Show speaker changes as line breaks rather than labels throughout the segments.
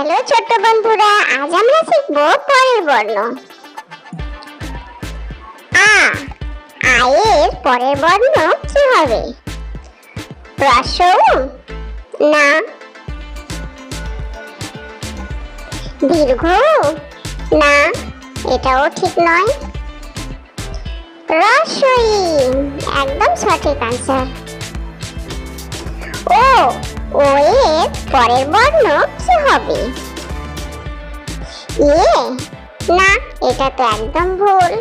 Hello ছোট্ট বন্ধুরা, আজ আমরা শিখব পরের বর্ণ। আ, আয়ের পরের বর্ণ কি হবে? রসৌ না। দীর্ঘ? না, এটাও ঠিক নয়। রসই, একদম সঠিক আনসার ও ও এর পরের বর্ণ কি হবে। ইয়ে না, এটা তো একদম ভুল।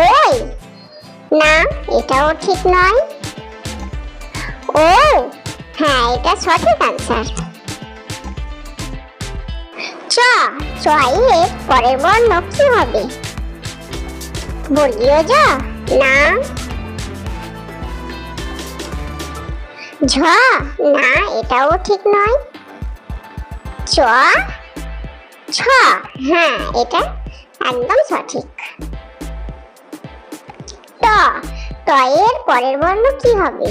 ওই, না, এটাও ঠিক নয়। ও হ্যাঁ এটা সঠিক আনসার চ চ এর পরের বর্ণ কি হবে। বর্গীয় জ না ঝ, না, এটাও ঠিক নয়। চ, ছ হ্যাঁ এটা একদম সঠিক। ট ট এর পরের বর্ণ কি হবে?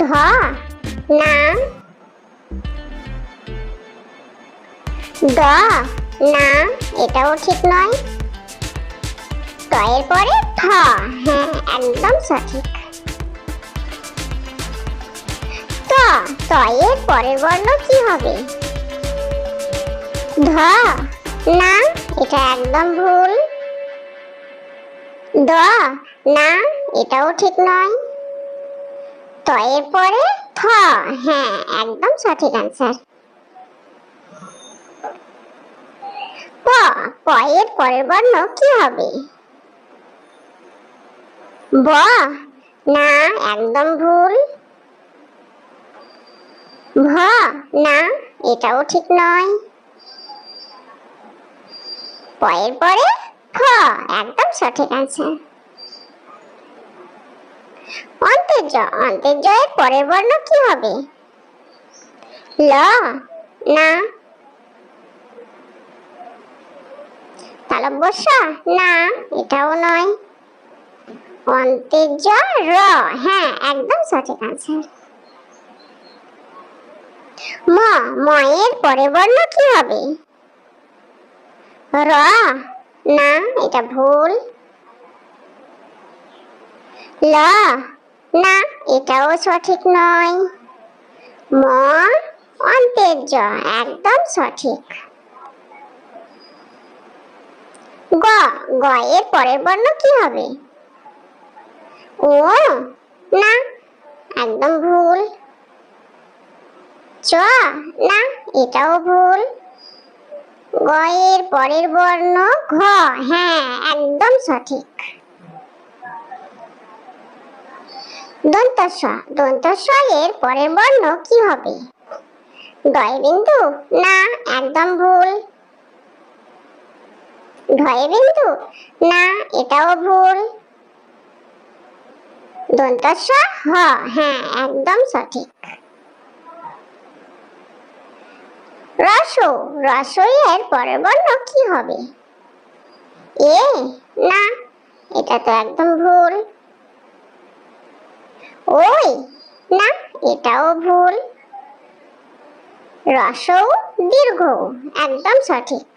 ধ, না, দ, না, এটাও ঠিক নয়। ত এর পরে থ হ্যাঁ একদম সঠিক। ত এর পরের বর্ণ কি হবে? ধ, না, এটা একদম ভুল। দ, না, এটাও ঠিক নয়। ত এর পরে থ হ্যাঁ একদম সঠিক আনসার প প এর পরের বর্ণ কি হবে? ব, না, একদম ভুল। ভ, না, এটাও ঠিক নয়। পয়ের পরে ফ একদম সঠিক আনসার অন্তর্য অন্তর্য পরের বর্ণ কি হবে? ল, না। তালব্যস্য না, এটাও নয়। অন্তেজ র হ্যাঁ একদম সঠিক আনসার ম ম এর পরের বর্ণ কি হবে? র, না, এটা ভুল। ল, না, এটাও সঠিক নয়। ম, অন্তের জ, একদম সঠিক। গ গ এর পরের বর্ণ কি হবে? ও, না, একদম ভুল। চ না, এটাও ভুল। গ পরের বর্ণ ঘ। হ্যাঁ একদম সঠিক। পরের বর্ণ কি হবে? বিন্দু? না, একদম ভুল। বিন্দু? না, এটাও ভুল। হ হ্যাঁ একদম সঠিক। রস, রসই এর পরের বর্ণ কি হবে? এ না, এটা তো একদম ভুল। ওই, না, এটাও ভুল। রসৌ, দীর্ঘ, একদম সঠিক।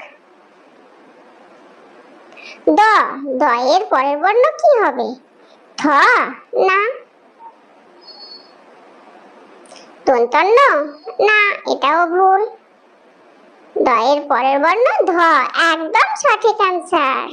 দ দ এর পরের বর্ণ কি হবে? থ, না। দন্তন্য না, এটাও ভুল। দ এর পরের বর্ণ ধ একদম সঠিক অ্যান্সার